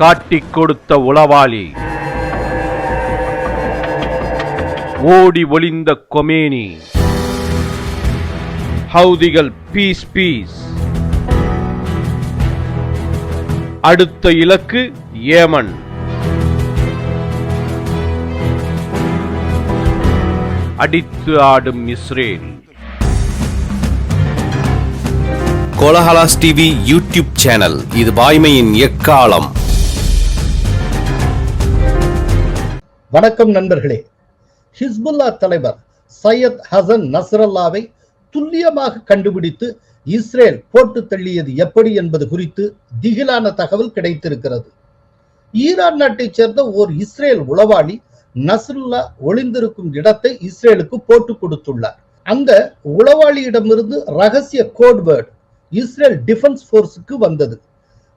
காட்டிக் கொடுத்த உளவாளி. ஓடி ஒளிந்த கொமேனி. ஹவுதிகள் பீஸ் பீஸ். அடுத்த இலக்கு ஏமன். அடித்து ஆடும் Israel. Kolahalas TV YouTube channel இது வாய்மையின் எக்காலம். வணக்கம் நண்பர்களே. ஹிஸ்புல்லா தலைவர் சையத் ஹசன் நஸ்ரல்லாவை துல்லியமாக கண்டுபிடித்து இஸ்ரேல் போட்டு தள்ளியது எப்படி என்பது குறித்து திகிலான தகவல் கிடைத்திருக்கிறது. ஈரான் நாட்டைச் சேர்ந்த ஓர் இஸ்ரேல் உளவாளி நஸ்ருல்லா ஒளிந்திருக்கும் இடத்தை இஸ்ரேலுக்கு போட்டு கொடுத்துள்ளார். அந்த உளவாளியிடமிருந்து ரகசிய கோட்வேர்டு இஸ்ரேல் டிஃபென்ஸ் போர்ஸுக்கு வந்தது.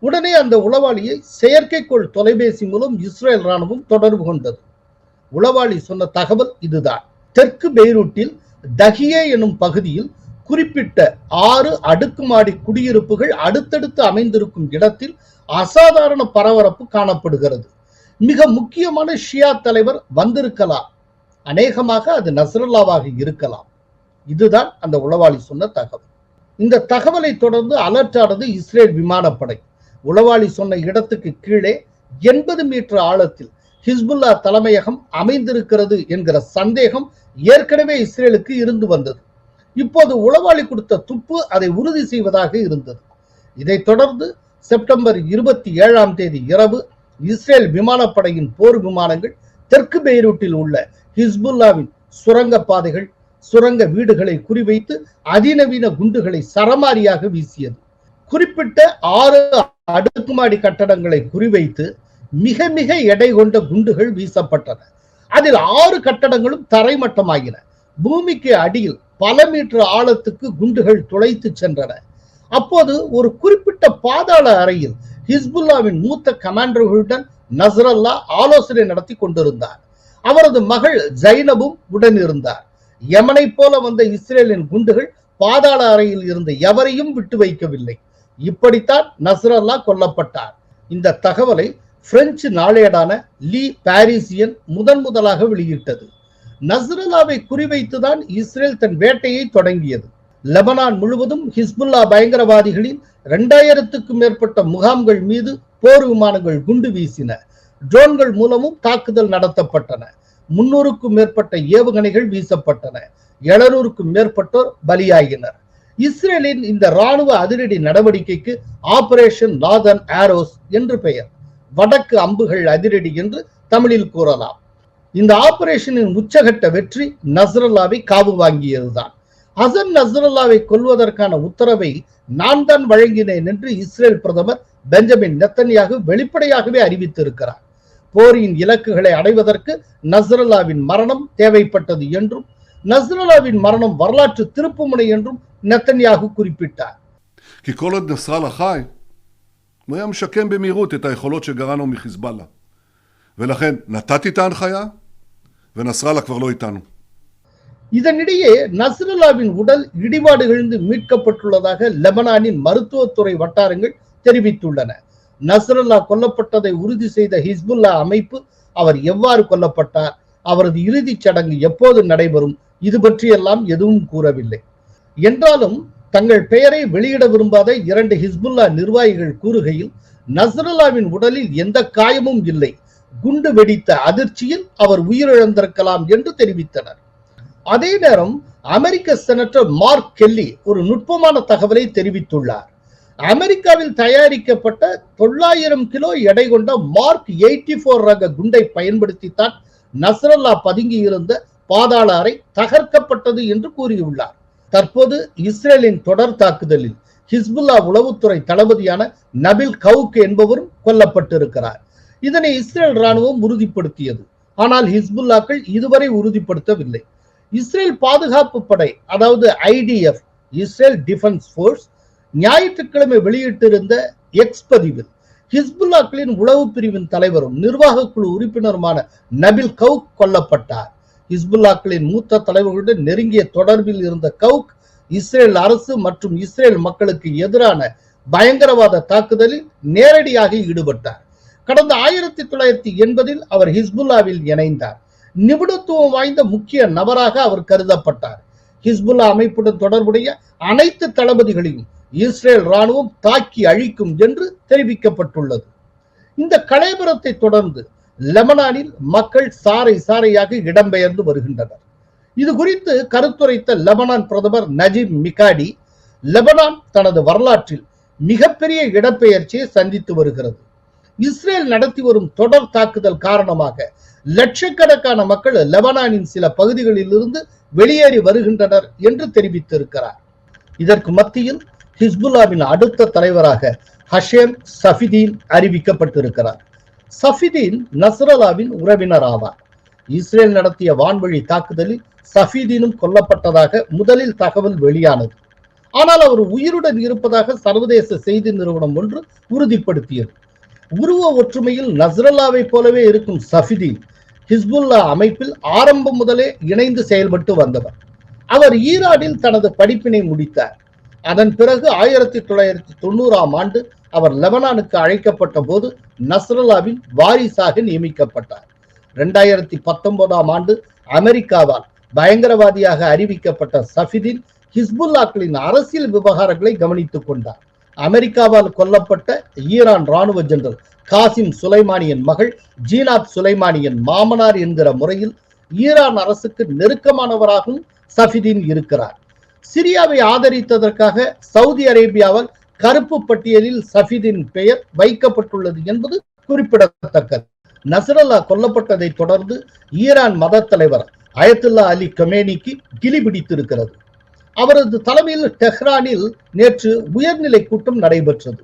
உடனே அந்த உளவாளியை செயற்கைக்கோள் தொலைபேசி மூலம் இஸ்ரேல் ராணுவம் தொடர்பு கொண்டது. உளவாளி சொன்ன தகவல் இதுதான். தெற்கு பெய்ரூட்டில் தஹியே எனும் பகுதியில் குறிப்பிட்ட ஆறு அடுக்குமாடி குடியிருப்புகள் அடுத்தடுத்து அமைந்திருக்கும் இடத்தில் அசாதாரண பரபரப்பு காணப்படுகிறது. மிக முக்கியமான ஷியா தலைவர் வந்திருக்கலாம். அநேகமாக அது நஸ்ரல்லாவாக இருக்கலாம். இதுதான் அந்த உளவாளி சொன்ன தகவல். இந்த தகவலை தொடர்ந்து அலர்ட் ஆனது இஸ்ரேல் விமானப்படை. உளவாளி சொன்ன இடத்துக்கு கீழே எண்பது மீட்டர் ஆழத்தில் ஹிஸ்புல்லா தலைமையகம் அமைந்திருக்கிறது என்கிற சந்தேகம் ஏற்கனவே இஸ்ரேலுக்கு இருந்து வந்தது. இப்போது உளவாளி கொடுத்த துப்பு அதை உறுதி செய்வதாக இருந்தது. இதைத் தொடர்ந்து செப்டம்பர் இருபத்தி ஏழாம் தேதி இரவு இஸ்ரேல் விமானப்படையின் போர் விமானங்கள் தெற்கு பெய்ரூட்டில் உள்ள ஹிஸ்புல்லாவின் சுரங்க பாதைகள் சுரங்க வீடுகளை குறிவைத்து அதிநவீன குண்டுகளை சரமாரியாக வீசியது. குறிப்பிட்ட ஆறு அடுக்குமாடி கட்டடங்களை குறிவைத்து மிக மிக எடை கொண்ட குண்டுகள் வீசப்பட்டன. அதில் ஆறு கட்டடங்களும் தரைமட்டமாகின. பூமிக்கு அடியில் பல மீட்டர் ஆழத்துக்கு குண்டுகள் துளைத்து சென்றன. அப்போது ஒரு குறிப்பிட்ட பாதாள அறையில் ஹிஸ்புல்லாவின் மூத்த கமாண்டர்களுடன் நசரல்லா ஆலோசனை நடத்தி கொண்டிருந்தார். அவரது மகள் ஜைனபும் உடன் இருந்தார். யமனை போல வந்த இஸ்ரேலின் குண்டுகள் பாதாள அறையில் இருந்த எவரையும் விட்டு வைக்கவில்லை. இப்படித்தான் நஸ்ரல்லா கொல்லப்பட்டார். இந்த தகவலை பிரெஞ்சு நாளேடான லீ பாரிசியன் முதன் முதலாக வெளியிட்டது. நஸ்ரல்லாவை குறிவைத்துதான் இஸ்ரேல் தன் வேட்டையை தொடங்கியது. லெபனான் முழுவதும் ஹிஸ்புல்லா பயங்கரவாதிகளின் இரண்டாயிரத்துக்கும் மேற்பட்ட முகாம்கள் மீது போர் விமானங்கள் குண்டு வீசின. ட்ரோன்கள் மூலமும் தாக்குதல் நடத்தப்பட்டன. முன்னூறுக்கும் மேற்பட்ட ஏவுகணைகள் வீசப்பட்டன. எழுநூறுக்கும் மேற்பட்டோர் பலியாகினர் இஸ்ரேலின் இந்த ராணுவ அதிரடி நடவடிக்கைக்கு ஆபரேஷன் நாதன் ஆரோஸ் என்று பெயர். வடக்கு அம்புகள் அதிரடி என்று தமிழில் கூறலாம். இந்த ஆபரேஷனின் உச்சகட்ட வெற்றி நஸ்ரல்லாவை காவு வாங்கியதுதான். ஹசன் நஸ்ரல்லாவை கொல்வதற்கான உத்தரவை நான் தான் வழங்கினேன் என்று இஸ்ரேல் பிரதமர் பெஞ்சமின் நெத்தன்யாகு வெளிப்படையாகவே அறிவித்திருக்கிறார். போரின் இலக்குகளை அடைவதற்கு நஸ்ரல்லாவின் மரணம் தேவைப்பட்டது என்றும் நஸ்ரல்லாவின் மரணம் வரலாற்று திருப்புமுனை என்றும் நெத்தன்யாகு குறிப்பிட்டார். הוא היה משקם במהירות את היכולות שגרענו מחיזבאללה. ולכן נתתי את ההנחיה, ונסראללה כבר לא איתנו. இதனிடையே நஸ்ரல்லாவின் உடல் இடிபாடுகளிலிருந்து மீட்கப்பட்டுள்ளதாக லெபனானின் மருத்துவத்துறை வட்டாரங்கள் தெரிவித்துள்ளன நஸ்ரல்லா கொல்லப்பட்டதை உறுதி செய்த ஹிஸ்புல்லா அமைப்பு அவர் எவ்வாறு கொல்லப்பட்டார் அவரது இறுதிச் சடங்கு எப்போது நடைபெறும் இது பற்றியெல்லாம் எதுவும் கூறவில்லை என்றாலும் தங்கள் பெயரை வெளியிட விரும்பாத இரண்டு ஹிஸ்புல்லா நிர்வாகிகள் கூறுகையில் நசருல்லாவின் உடலில் எந்த காயமும் இல்லை. குண்டு வெடித்த அதிர்ச்சியில் அவர் உயிரிழந்திருக்கலாம் என்று தெரிவித்தனர். அதே நேரம் அமெரிக்க செனட்டர் மார்க் கெல்லி ஒரு நுட்பமான தகவலை தெரிவித்துள்ளார். அமெரிக்காவில் தயாரிக்கப்பட்ட தொள்ளாயிரம் கிலோ எடை கொண்ட மார்க் எயிட்டி போர் ரக குண்டை பயன்படுத்தித்தான் நஸ்ரல்லா பதுங்கி இருந்த பாதாள அறை தகர்க்கப்பட்டது என்று கூறியுள்ளார். தற்போது இஸ்ரேலின் தொடர் தாக்குதலில் ஹிஸ்புல்லா உளவுத்துறை தளபதியான நபில் கவுக் என்பவரும் கொல்லப்பட்டிருக்கிறார். இதனை இஸ்ரேல் ராணுவம் உறுதிப்படுத்தியது. ஆனால் ஹிஸ்புல்லாக்கள் இதுவரை உறுதிப்படுத்தவில்லை. இஸ்ரேல் பாதுகாப்பு படை அதாவது ஐடிஎஃப் இஸ்ரேல் டிஃபென்ஸ் போர்ஸ் ஞாயிற்றுக்கிழமை வெளியிட்டிருந்த எக்ஸ் பதிவில் ஹிஸ்புல்லாக்களின் உளவு பிரிவின் தலைவரும் நிர்வாக குழு உறுப்பினருமான நபில் கவுக் கொல்லப்பட்டார். ஹிஸ்புல்லாக்களின் மூத்த தலைவர்களுடன் நெருங்கிய தொடர்பில் இருந்த கவுக் இஸ்ரேல் அரசு மற்றும் இஸ்ரேல் மக்களுக்கு எதிரான பயங்கரவாத தாக்குதலில் நேரடியாக ஈடுபட்டார். கடந்த ஆயிரத்தி தொள்ளாயிரத்தி எண்பதில் அவர் ஹிஸ்புல்லாவில் இணைந்தார். நிபுணத்துவம் வாய்ந்த முக்கிய நபராக அவர் கருதப்பட்டார். ஹிஸ்புல்லா அமைப்புடன் தொடர்புடைய அனைத்து தளபதிகளையும் இஸ்ரேல் ராணுவம் தாக்கி அழிக்கும் என்று தெரிவிக்கப்பட்டுள்ளது. இந்த கலைபுரத்தை தொடர்ந்து லெபனானில் மக்கள் சாறை சாறையாக இடம்பெயர்ந்து வருகின்றனர். இது குறித்து கருத்துரைத்த லெபனான் பிரதமர் நஜீப் மிகாடி லெபனான் தனது வரலாற்றில் மிகப்பெரிய இடப்பெயர்ச்சியை சந்தித்து வருகிறது. இஸ்ரேல் நடத்தி வரும் தொடர் தாக்குதல் காரணமாக லட்சக்கணக்கான மக்கள் லெபனானின் சில பகுதிகளில் இருந்து வெளியேறி வருகின்றனர் என்று தெரிவித்திருக்கிறார். இதற்கு மத்தியில் ஹிஸ்புல்லாவின் அடுத்த தலைவராக ஹஷேம் சஃபிதீன் அறிவிக்கப்பட்டிருக்கிறார். சஃபிதீன் நஸ்ரலாவின் உறவினர் ஆவார் இஸ்ரேல் நடத்திய வான்வழி தாக்குதலில் சஃபீதீனும் கொல்லப்பட்டதாக முதலில் தகவல் வெளியானது. ஆனால் அவர் உயிருடன் இருப்பதாக சர்வதேச செய்தி நிறுவனம் ஒன்று உறுதிப்படுத்தியது. உருவ ஒற்றுமையில் நஸ்ரல்லாவை போலவே இருக்கும் சஃபிதீன் ஹிஸ்புல்லா அமைப்பில் ஆரம்பம் முதலே இணைந்து செயல்பட்டு வந்தவர். அவர் ஈரானில் தனது படிப்பினை முடித்தார். அதன் பிறகு ஆயிரத்தி தொள்ளாயிரத்தி தொண்ணூறாம் ஆண்டு அவர் லெபனானுக்கு அழைக்கப்பட்ட போது நஸ்ரல்லாவின் வாரிசாக நியமிக்கப்பட்டார். இரண்டாயிரத்தி பத்தொன்பதாம் ஆண்டு அமெரிக்காவால் பயங்கரவாதியாக அறிவிக்கப்பட்ட சஃபிதீன் ஹிஸ்புல்லாக்களின் அரசியல் விவகாரங்களை கவனித்துக் கொண்டார். அமெரிக்காவால் கொல்லப்பட்ட ஈரான் ராணுவ ஜெனரல் காசிம் சுலைமானியின் மகள் ஜீனாத் சுலைமானியின் மாமனார் என்கிற முறையில் ஈரான் அரசுக்கு நெருக்கமானவராகவும் சஃபிதீன் இருக்கிறார். சிரியாவை ஆதரித்ததற்காக சவுதி அரேபியாவால் கருப்பு பட்டியலில் சஃபிதின் பெயர் வைக்கப்பட்டுள்ளது என்பது குறிப்பிடத்தக்கது. நசரல்லா கொல்லப்பட்டதை தொடர்ந்து ஈரான் மத தலைவர் அயத்துல்லா அலி கமேனிக்கு கிலி பிடித்திருக்கிறது. அவரது தலைமையில் டெஹ்ரானில் நேற்று உயர்நிலை கூட்டம் நடைபெற்றது.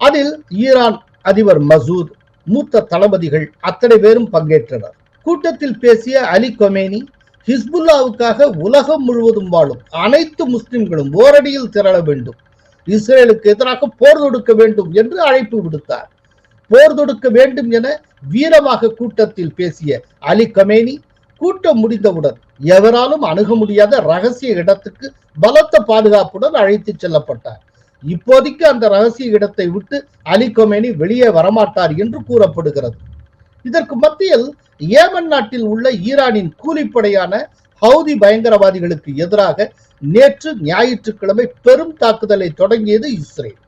அதில் ஈரான் அதிபர் மசூத் மூத்த தளபதிகள் அத்தனை பேரும் பங்கேற்றனர். கூட்டத்தில் பேசிய அலி கொமேனி ஹிஸ்புல்லாவுக்காக உலகம் முழுவதும் வாழும் அனைத்து முஸ்லிம்களும் ஓரடியில் திரள வேண்டும். இஸ்ரேலுக்கு எதிராக போர் தொடுக்க வேண்டும் என்று அழைப்பு விடுத்தார். போர் தொடுக்க வேண்டும் என வீரமாக கூட்டத்தில் பேசிய அலி கமேனி கூட்டம் முடிந்தவுடன் எவராலும் அணுக முடியாத ரகசிய இடத்துக்கு பலத்த பாதுகாப்புடன் அழைத்து செல்லப்பட்டார். இப்போதைக்கு அந்த ரகசிய இடத்தை விட்டு அலி கொமேனி வெளியே வரமாட்டார் என்று கூறப்படுகிறது. இதற்கு மத்தியில் ஏமன் நாட்டில் உள்ள ஈரானின் கூலிப்படையான ஹவுதி பயங்கரவாதிகளுக்கு எதிராக நேற்று ஞாயிற்றுக்கிழமை பெரும் தாக்குதலை தொடங்கியது இஸ்ரேல்.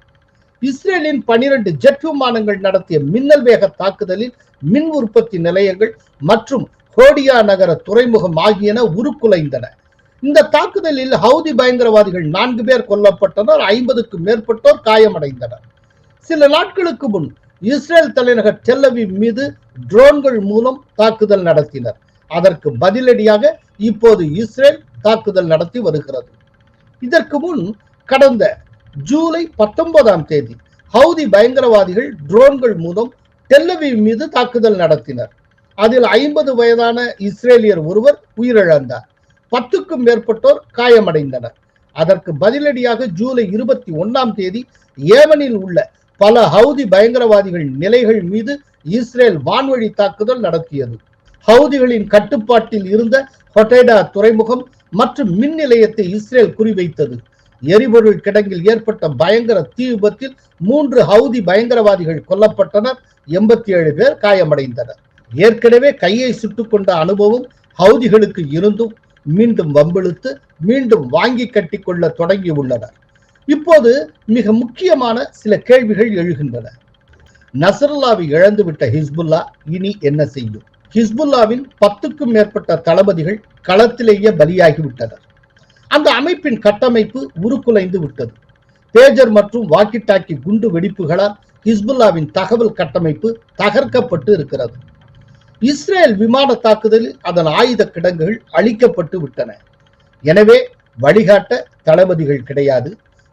இஸ்ரேலின் பனிரெண்டு ஜெட் விமானங்கள் நடத்திய மின்னல் வேக தாக்குதலில் மின் உற்பத்தி நிலையங்கள் மற்றும் ஹோடியா நகர துறைமுகம் ஆகியன உருக்குலைந்தன. இந்த தாக்குதலில் ஹவுதி பயங்கரவாதிகள் நான்கு பேர் கொல்லப்பட்டனர் ஐம்பதுக்கும் மேற்பட்டோர் காயமடைந்தனர். சில நாட்களுக்கு முன் இஸ்ரேல் தலைநகர் டெல்லவி மீது ட்ரோன்கள் மூலம் தாக்குதல் நடத்தினர். அதற்கு பதிலடியாக இப்போது இஸ்ரேல் தாக்குதல் நடத்தி வருகிறது. இதற்கு முன் கடந்த ஜூலை பத்தொன்பதாம் தேதி ஹவுதி பயங்கரவாதிகள் ட்ரோன்கள் மூலம் டெல்லவி மீது தாக்குதல் நடத்தினர். அதில் ஐம்பது வயதான இஸ்ரேலியர் ஒருவர் உயிரிழந்தார். பத்துக்கும் மேற்பட்டோர் காயமடைந்தனர். அதற்கு பதிலடியாக ஜூலை இருபத்தி ஒன்னாம் தேதி ஏமனில் உள்ள பல ஹவுதி பயங்கரவாதிகள் நிலைகள் மீது இஸ்ரேல் வான்வழி தாக்குதல் நடத்தியது. ஹவுதிகளின் கட்டுப்பாட்டில் இருந்த ஹொட்டேடா துறைமுகம் மற்றும் மின் நிலையத்தை இஸ்ரேல் குறிவைத்தது. எரிபொருள் கிடங்கில் ஏற்பட்ட பயங்கர தீ விபத்தில் மூன்று ஹவுதி பயங்கரவாதிகள் கொல்லப்பட்டனர். எண்பத்தி ஏழு பேர் காயமடைந்தனர். ஏற்கனவே கையை சுட்டுக் கொண்ட அனுபவம் ஹவுதிகளுக்கு இருந்தும் மீண்டும் வம்பிழுத்து மீண்டும் வாங்கி கட்டிக்கொள்ள தொடங்கி உள்ளனர். இப்போது மிக முக்கியமான சில கேள்விகள் எழுகின்றன. நசருல்லாவை இழந்துவிட்ட ஹிஸ்புல்லா இனி என்ன செய்யும்? ஹிஸ்புல்லாவில் பத்துக்கும் மேற்பட்ட தளபதிகள் களத்திலேயே பலியாகிவிட்டனர். அந்த அமைப்பின் கட்டமைப்பு உருக்குலைந்து விட்டது. பேஜர் மற்றும் வாக்கி டாக்கி குண்டு வெடிப்புகளால் ஹிஸ்புல்லாவின் தகவல் கட்டமைப்பு தகர்க்கப்பட்டு இருக்கிறது. இஸ்ரேல் விமான தாக்குதலில் அதன் ஆயுத கிடங்குகள் அழிக்கப்பட்டு விட்டன. எனவே வழிகாட்ட தளபதிகள் கிடையாது.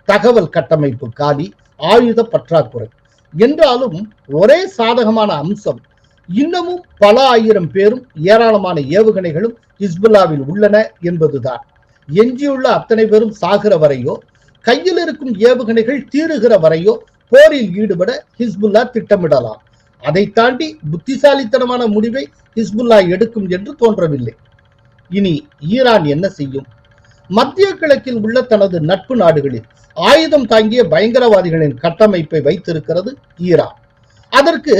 தகவல் கட்டமைப்பு காலி ஆயுத பற்றாக்குறை. என்றாலும் ஒரே சாதகமான அம்சம் இன்னமும் பல ஆயிரம் பேரும் ஏராளமான ஏவுகணைகளும் ஹிஸ்புல்லாவில் உள்ளன என்பதுதான். எஞ்சியுள்ள அத்தனை பேரும் சாகிற வரையோ கையில் இருக்கும் ஏவுகணைகள் தீருகிற வரையோ போரில் ஈடுபட ஹிஸ்புல்லா திட்டமிடலாம். அதை தாண்டி புத்திசாலித்தனமான முடிவை ஹிஸ்புல்லா எடுக்கும் என்று தோன்றவில்லை. இனி ஈரான் என்ன செய்யும்? மத்திய கிழக்கில் உள்ள தனது நட்பு நாடுகளில் ஆயுதம் தாங்கிய பயங்கரவாதிகளின் கட்டமைப்பை வைத்திருக்கிறது ஈரான். அதற்கு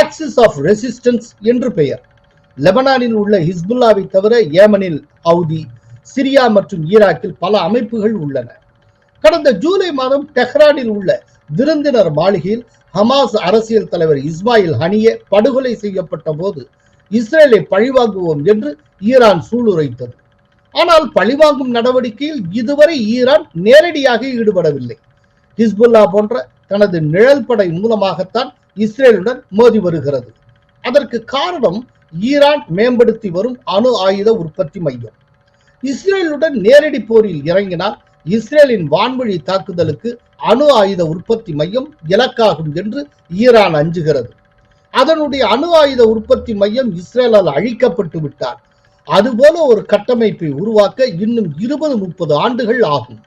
ஆக்சிஸ் ஆஃப் ரெசிஸ்டன்ஸ் என்று பெயர். லெபனானில் உள்ள ஹிஸ்புல்லாவை தவிர ஏமனில் ஹவுதி சிரியா மற்றும் ஈராக்கில் பல அமைப்புகள் உள்ளன. கடந்த ஜூலை மாதம் டெஹ்ரானில் உள்ள விருந்தினர் மாளிகையில் ஹமாஸ் அரசியல் தலைவர் இஸ்மாயில் ஹனியே படுகொலை செய்யப்பட்ட போது இஸ்ரேலை பழிவாங்குவோம் என்று ஈரான் சூளுரைத்தது. ஆனால் பழிவாங்கும் நடவடிக்கையில் இதுவரை ஈரான் நேரடியாக ஈடுபடவில்லை. ஹிஸ்புல்லா போன்ற தனது நிழல் படை மூலமாகத்தான் இஸ்ரேலுடன் மோதி வருகிறது. அதற்கு காரணம் ஈரான் மேம்படுத்தி வரும் அணு ஆயுத உற்பத்தி மையம். இஸ்ரேலுடன் நேரடி போரில் இறங்கினால் இஸ்ரேலின் வான்வழி தாக்குதலுக்கு அணு ஆயுத உற்பத்தி மையம் இலக்காகும் என்று ஈரான் அஞ்சுகிறது. அதனுடைய அணு ஆயுத உற்பத்தி மையம் இஸ்ரேலால் அழிக்கப்பட்டு விட்டார். அதுபோல ஒரு கட்டமைப்பை உருவாக்க இன்னும் இருபது முப்பது ஆண்டுகள் ஆகும்.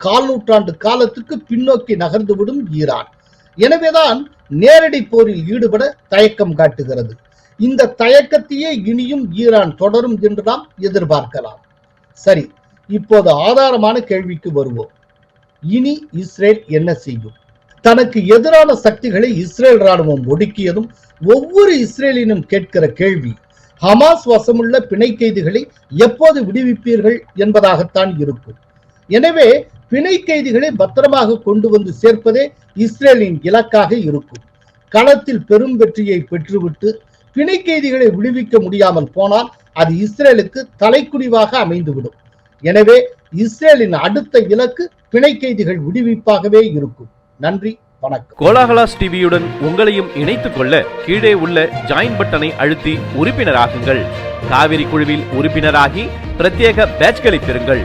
கால் நூற்றாண்டு காலத்துக்கு பின்னோக்கி நகர்ந்துவிடும் ஈரான். எனவேதான் நேரடி போரில் ஈடுபட தயக்கம் காட்டுகிறது. இந்த தயக்கத்தையே இனியும் ஈரான் தொடரும் என்று நாம் எதிர்பார்க்கலாம். சரி இப்போது ஆதாரமான கேள்விக்கு வருவோம். இனி இஸ்ரேல் என்ன செய்யும்? தனக்கு எதிரான சக்திகளை இஸ்ரேல் ராணுவம் ஒடுக்கியதும் ஒவ்வொரு இஸ்ரேலினும் கேட்கிற கேள்வி ஹமாஸ் வசமுள்ள பிணை கைதிகளை எப்போது விடுவிப்பீர்கள் என்பதாகத்தான் இருக்கும். எனவே பிணை கைதிகளை பத்திரமாக கொண்டு வந்து சேர்ப்பதே இஸ்ரேலின் இலக்காக இருக்கும். களத்தில் பெரும் வெற்றியை பெற்றுவிட்டு பிணை கைதிகளை விடுவிக்க முடியாமல் போனால் அது இஸ்ரேலுக்கு தலைக்குடிவாக அமைந்துவிடும். எனவே இஸ்ரேலின் அடுத்த இலக்கு பிணை கைதிகள் விடுவிப்பாகவே இருக்கும். நன்றி வணக்கம். கோலாகலாஸ் டிவியுடன் உங்களையும் இணைத்துக் கொள்ள கீழே உள்ள ஜாயின் பட்டனை அழுத்தி உறுப்பினராகுங்கள். காவிரி குழுவில் உறுப்பினராகி பிரத்யேக பேட்ச்களை பெறுங்கள்.